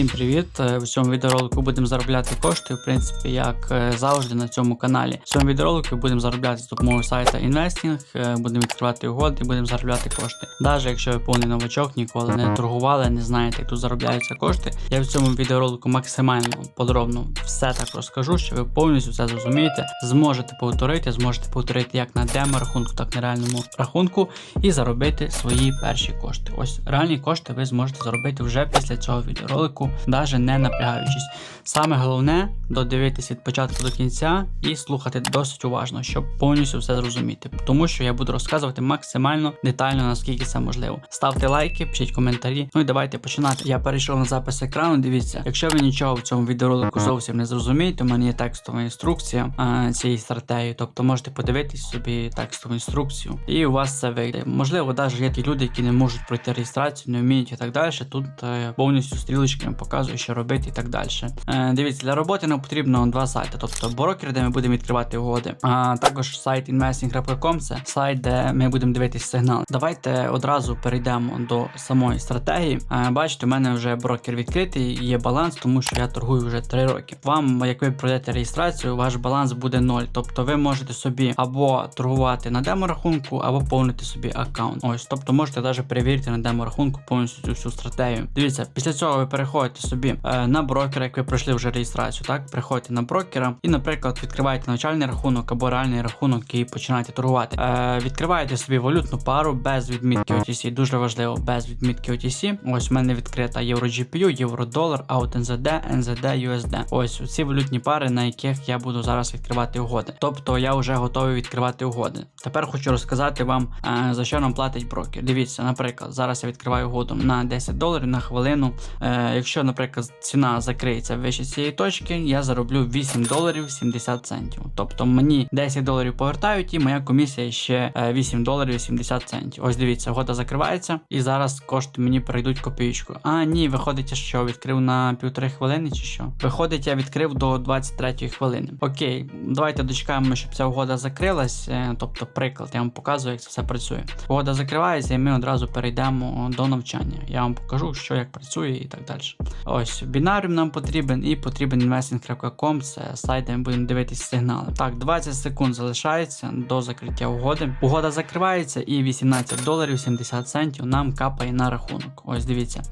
Всім привіт! Е, В цьому відеоролику будемо заробляти кошти, в принципі, як е, завжди на цьому каналі. В цьому відеоролику будемо заробляти з допомогою сайта е, будемо відкривати угоди будемо заробляти кошти. Навіть якщо ви повний новачок, ніколи не торгували, не знаєте, як тут заробляються кошти. Я в цьому відеоролику максимально подробно все так розкажу, що ви повністю все зрозумієте, зможете повторити, зможете повторити як на демо рахунку, так і на реальному рахунку і заробити свої перші кошти. Ось реальні кошти ви зможете заробити вже після цього відеоролику, навіть не напрягаючись. Саме головне додивитись від початку до кінця і слухати досить уважно, щоб повністю все зрозуміти. Тому що я буду розказувати максимально детально, наскільки це можливо. Ставте лайки, пишіть коментарі. Ну і давайте починати. Я перейшов на запис екрану. Дивіться, якщо ви нічого в цьому відеоролику зовсім не зрозумієте, у мене є текстова інструкція а, цієї стратегії, тобто можете подивитись собі текстову інструкцію, і у вас це вийде. Можливо, навіть є ті люди, які не можуть пройти реєстрацію, не вміють і так далі. Тут е, повністю стрілочки вам показує, що робити і так далі. Е, дивіться, для роботи нам потрібно два сайти, тобто брокер, де ми будемо відкривати угоди, а також сайт investing.com, це сайт, де ми будемо дивитись сигнал. Давайте одразу перейдемо до самої стратегії. Е, бачите, у мене вже брокер відкритий, є баланс, тому що я торгую вже 3 роки. Вам, як ви пройдете реєстрацію, ваш баланс буде 0. Тобто ви можете собі або торгувати на демо-рахунку, або повнити собі аккаунт. Ось, тобто можете навіть перевірити на демо-рахунку повністю цю всю стратегію. Дивіться, після цього ви переходите собі е, на брокера, як ви пройшли вже реєстрацію. Так, приходите на брокера і, наприклад, відкриваєте навчальний рахунок або реальний рахунок і починаєте торгувати. Е, відкриваєте собі валютну пару без відмітки OTC. Дуже важливо, без відмітки OTC. Ось в мене відкрита євро GPU, євро долар, аут NZD, USD. Ось ці валютні пари, на яких я буду зараз відкривати угоди. Тобто я вже готовий відкривати угоди. Тепер хочу розказати вам, е, за що нам платить брокер. Дивіться, наприклад, зараз я відкриваю угоду на 10 доларів на хвилину. Е, якщо, наприклад, ціна закриється вище цієї точки, я зароблю 8 доларів 70 центів. Тобто мені 10 доларів повертають, і моя комісія ще е, 8 доларів 70 центів. Ось дивіться, угода закривається, і зараз кошти мені перейдуть копійку. А ні, виходить, що відкрив на півтори хвилини чи що. Виходить, я відкрив до 23 хвилини. Окей, давайте дочекаємо, щоб ця угода закрилась. е, Тобто, приклад, я вам показую, як це все працює. Угода закривається, і ми одразу перейдемо до навчання. Я вам покажу, що як працює і так далі. Ось бінаріум нам потрібен і потрібен investing.com, це сайт, де ми будемо дивитися сигнали. Так, 20 секунд залишається до закриття угоди. Угода закривається і 18 доларів 70 центів нам капає на рахунок. Ось дивіться.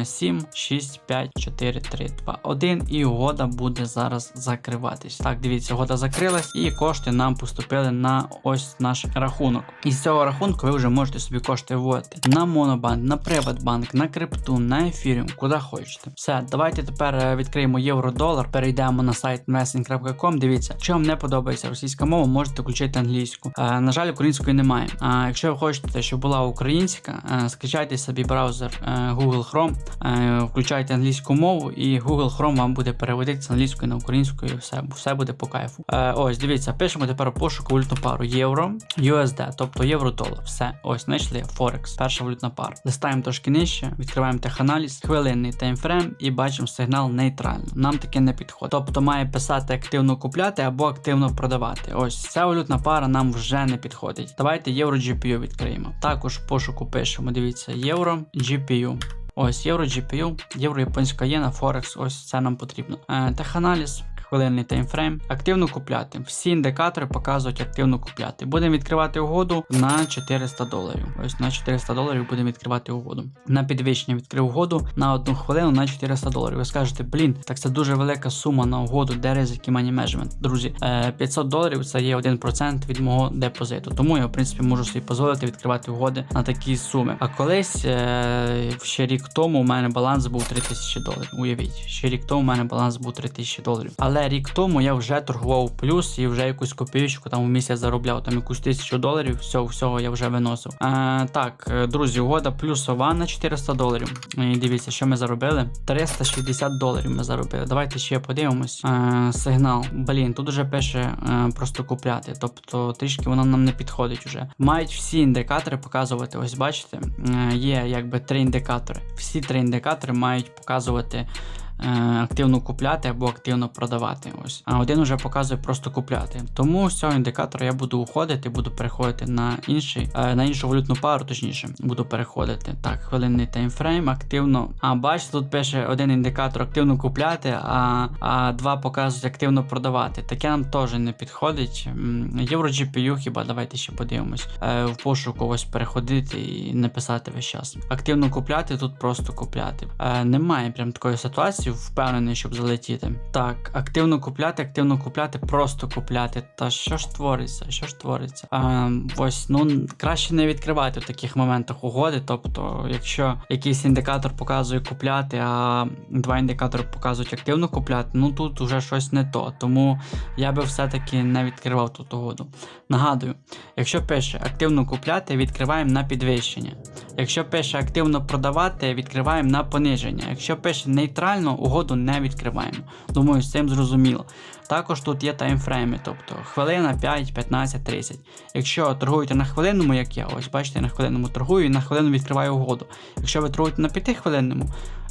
Е, 7, 6, 5, 4, 3, 2, 1. І угода буде зараз закриватись. Так, дивіться, угода закрилась, і кошти нам поступили на ось наш рахунок. І з цього рахунку ви вже можете собі кошти вводити на Монобанк, на Приватбанк, на крипту, на ефіріум, куди хочете. Все, давайте тепер е, відкриємо євро-долар, перейдемо на сайт investing.com. Дивіться, якщо вам не подобається російська мова, можете включити англійську. Е, на жаль, української немає. А якщо ви хочете, щоб була українська, е, скачайте собі браузер Google Chrome, включайте англійську мову, і Google Chrome вам буде переводити з англійської на українську, і все, все буде по кайфу. Ось, дивіться, пишемо тепер пошук валютну пару євро, USD, тобто євро-долар. Все, ось знайшли Forex, перша валютна пара. Листаємо трошки нижче, відкриваємо теханаліз, хвилинний таймфрейм і бачимо сигнал нейтрально. Нам таке не підходить. Тобто має писати активно купляти або активно продавати. Ось ця валютна пара нам вже не підходить. Давайте євро GPU відкриємо. Також в пошуку пишемо. Дивіться, євро GPU. Ось євро GPU, євро японська єна, Форекс, ось це нам потрібно. Е, теханаліз, хвилинний таймфрейм. Активно купляти. Всі індикатори показують активно купляти. Будемо відкривати угоду на 400 доларів. Ось на 400 доларів будемо відкривати угоду. На підвищення відкрив угоду на одну хвилину на 400 доларів. Ви скажете, блін, так це дуже велика сума на угоду, де ризик і money management. Друзі, е, 500 доларів це є 1% від мого депозиту. Тому я, в принципі, можу собі дозволити відкривати угоди на такі суми. А колись е, ще рік тому у мене баланс був 3000 доларів. Уявіть, ще рік тому у мене баланс був 3000 доларів. Але рік тому я вже торгував плюс і вже якусь копійку там в місяць заробляв, там якусь тисячу доларів, всього, всього я вже виносив. Е, так, е, друзі, угода плюсова на 400 доларів. І дивіться, що ми заробили. 360 доларів ми заробили. Давайте ще подивимось. Е, сигнал. Блін, тут уже пише е, просто купляти. Тобто трішки воно нам не підходить уже. Мають всі індикатори показувати. Ось бачите, є якби три індикатори. Всі три індикатори мають показувати активно купляти або активно продавати. Ось. А один вже показує просто купляти. Тому з цього індикатора я буду уходити, буду переходити на інший, е, на іншу валютну пару, точніше, буду переходити. Так, хвилинний таймфрейм, активно. А бачите, тут пише один індикатор активно купляти, а, а два показують активно продавати. Таке нам теж не підходить. Євро GPU, хіба давайте ще подивимось. Е, в пошуку ось переходити і не писати весь час. Активно купляти, тут просто купляти. Е, немає прям такої ситуації, впевнений, щоб залетіти. Так, активно купляти, активно купляти, просто купляти. Та що ж твориться? Що ж твориться? Е, ось, ну краще не відкривати в таких моментах угоди. Тобто, якщо якийсь індикатор показує купляти, а два індикатори показують активно купляти, ну тут вже щось не то. Тому я би все-таки не відкривав тут угоду. Нагадую, якщо пише активно купляти, відкриваємо на підвищення. Якщо пише активно продавати, відкриваємо на пониження. Якщо пише нейтрально, угоду не відкриваємо. Думаю, з цим зрозуміло. Також тут є таймфрейми, тобто хвилина, 5, 15, 30. Якщо торгуєте на хвилинному, як я, ось бачите, я на хвилинному торгую і на хвилину відкриваю угоду. Якщо ви торгуєте на 5 хвилинному,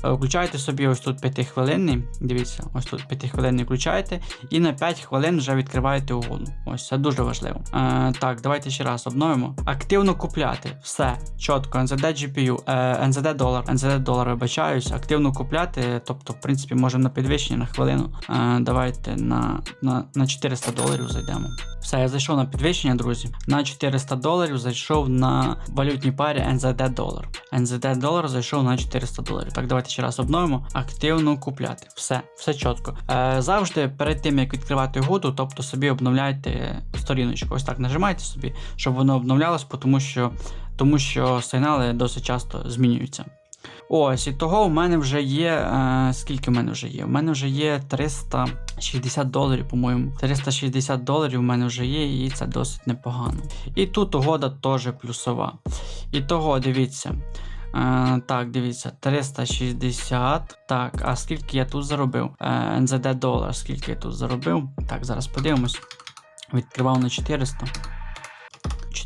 е, включаєте собі ось тут 5 хвилинний, дивіться, ось тут 5 хвилинний включаєте, і на 5 хвилин вже відкриваєте угоду. Ось це дуже важливо. Е, так, давайте ще раз обновимо. Активно купляти. Все, чітко, NZD GPU, е, NZD долар, NZD долар вибачаюсь, активно купляти, тобто, в принципі, можемо на підвищення на хвилину. Е, давайте на, на, на 400 доларів зайдемо. Все, я зайшов на підвищення, друзі. На 400 доларів зайшов на валютній парі NZD долар. NZD долар зайшов на 400 доларів. Так, давайте ще раз обновимо. Активно купляти. Все, все чітко. Е, завжди перед тим як відкривати угоду, тобто собі обновляйте сторіночку. Ось так нажимайте собі, щоб воно обновлялось, тому що, тому що сигнали досить часто змінюються. Ось, і того у мене вже є. Е, скільки в мене вже є? У мене вже є 360 доларів, по-моєму. 360 доларів у мене вже є, і це досить непогано. І тут угода теж плюсова. І того, дивіться. Е, так, дивіться, 360. Так, а скільки я тут заробив? Е, NZD долар, скільки я тут заробив? Так, зараз подивимось. Відкривав на 400.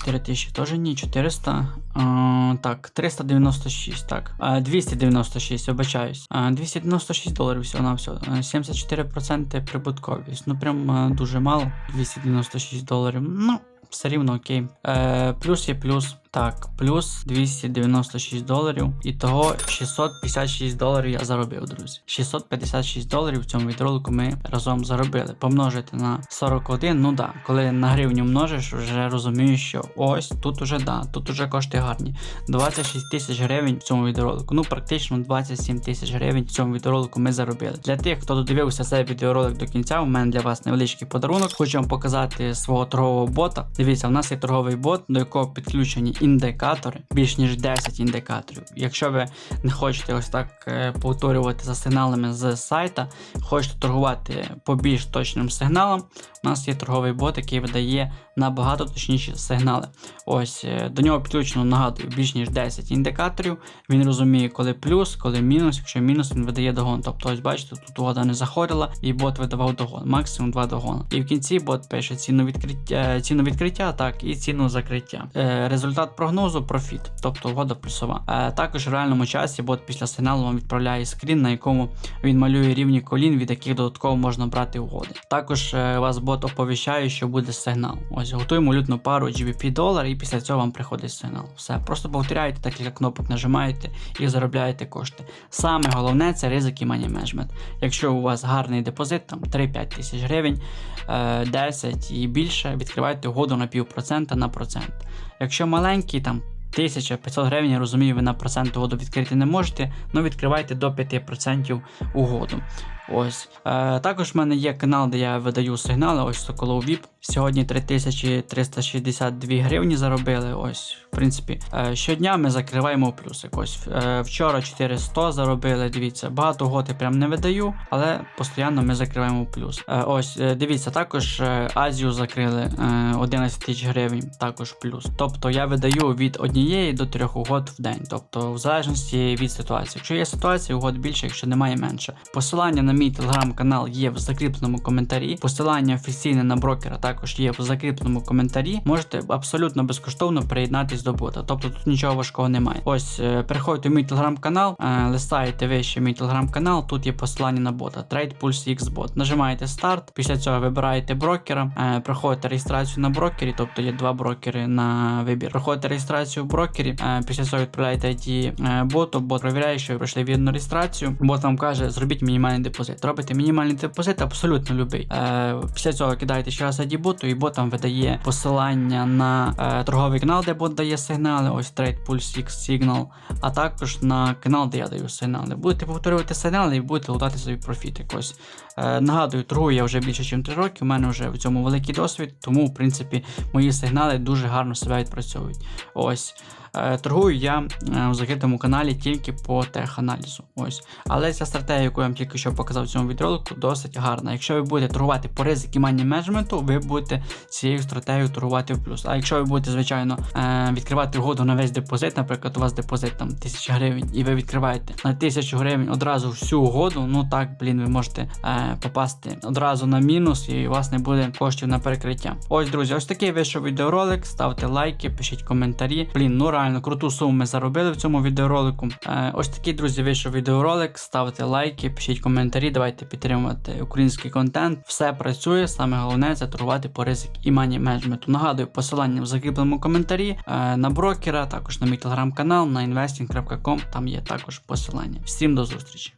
4000 теж ні, 400. А, так, 396, так. А, 296, вибачаюсь. А, 296 доларів всього на все. 74% прибутковість. Ну прям а, дуже мало. 296 доларів. Ну, все рівно окей. Е, плюс є плюс. Так, плюс 296 доларів. І того 656 доларів я заробив, друзі. 656 доларів в цьому відролику ми разом заробили. Помножити на 41, ну да, коли на гривню множиш, вже розумієш, що ось тут уже да, тут уже кошти гарні. 26 тисяч гривень в цьому відеоролику. Ну, практично 27 тисяч гривень в цьому відеоролику ми заробили. Для тих, хто додивився цей відеоролик до кінця, у мене для вас невеличкий подарунок. Хочу вам показати свого торгового бота. Дивіться, в нас є торговий бот, до якого підключені індикатори, більш ніж 10 індикаторів. Якщо ви не хочете ось так е, повторювати за сигналами з сайта, хочете торгувати по більш точним сигналам, у нас є торговий бот, який видає набагато точніші сигнали. Ось е, до нього підключено, нагадую, більш ніж 10 індикаторів. Він розуміє, коли плюс, коли мінус. Якщо мінус, він видає догон. Тобто, ось бачите, тут угода не заходила, і бот видавав догон, максимум 2 догони. І в кінці бот пише ціну відкриття, ціну відкриття, так, і ціну закриття. Е, результат прогнозу профіт, тобто угода плюсова. Е, також в реальному часі бот після сигналу вам відправляє скрін, на якому він малює рівні колін, від яких додатково можна брати угоди. Також е, вас бот оповіщає, що буде сигнал. Ось готуємо валютну пару GBP долар, і після цього вам приходить сигнал. Все, просто повторяєте, декілька кнопок нажимаєте і заробляєте кошти. Саме головне це ризик і money management. Якщо у вас гарний депозит, там 3-5 тисяч гривень, е, 10 і більше, відкривайте угоду на півпроцента на процент. Якщо маленький, там 1500 гривень, я розумію, ви на процент угоду відкрити не можете, але відкривайте до 5% угоду. Ось. Е, також в мене є канал, де я видаю сигнали, ось Соколов VIP. Сьогодні 3362 гривні заробили. Ось, в принципі, е, щодня ми закриваємо плюсик. Ось е, вчора 400 заробили. Дивіться, багато готи прям не видаю, але постійно ми закриваємо плюс. Е, ось, е, дивіться, також е, Азію закрили е, 11 тисяч гривень, також плюс. Тобто я видаю від однієї до трьох угод в день. Тобто, в залежності від ситуації. Якщо є ситуація, угод більше, якщо немає менше. Посилання на на мій телеграм-канал є в закріпленому коментарі. Посилання офіційне на брокера також є в закріпленому коментарі. Можете абсолютно безкоштовно приєднатись до бота. Тобто тут нічого важкого немає. Ось е, переходьте в мій телеграм-канал, е, листаєте вище мій телеграм-канал. Тут є посилання на бота Trade Pulse X Bot. Нажимаєте старт. Після цього вибираєте брокера, е, проходите реєстрацію на брокері, тобто є два брокери на вибір. Проходите реєстрацію в брокері. Після цього відправляєте е, боту, бот перевіряє, що ви пройшли вірну реєстрацію. Бот вам каже, зробіть мінімальний депозит. Робите мінімальний депозит, абсолютно любий. Е, Після цього кидаєте ще раз ID боту, і бот вам видає посилання на е, торговий канал, де бот дає сигнали. Ось Trade Pulse X Signal, а також на канал, де я даю сигнали. Будете повторювати сигнали і будете лутати собі профіт якось. Е, нагадую, торгую я вже більше, ніж 3 роки. У мене вже в цьому великий досвід, тому в принципі мої сигнали дуже гарно себе відпрацьовують. Ось. Е, Торгую я е, у закритому каналі тільки по теханалізу. Ось. Але ця стратегія, яку я вам тільки що показав в цьому відеоролику, досить гарна. Якщо ви будете торгувати по ризик і мані менеджменту, ви будете цією стратегією торгувати в плюс. А якщо ви будете, звичайно, е, відкривати угоду на весь депозит, наприклад, у вас депозит там 1000 гривень, і ви відкриваєте на 1000 гривень одразу всю угоду, ну так, блін, ви можете е, попасти одразу на мінус, і у вас не буде коштів на перекриття. Ось, друзі, ось такий вийшов відеоролик. Ставте лайки, пишіть коментарі. Блін, ну реально круту суму ми заробили в цьому відеоролику. Е, ось такий, друзі, вийшов відеоролик. Ставте лайки, пишіть коментарі, давайте підтримувати український контент. Все працює. Саме головне це торгувати по ризик і мані менеджменту. Нагадую, посилання в закріпленому коментарі е, на брокера, також на мій телеграм-канал, на investing.com. Там є також посилання. Всім до зустрічі!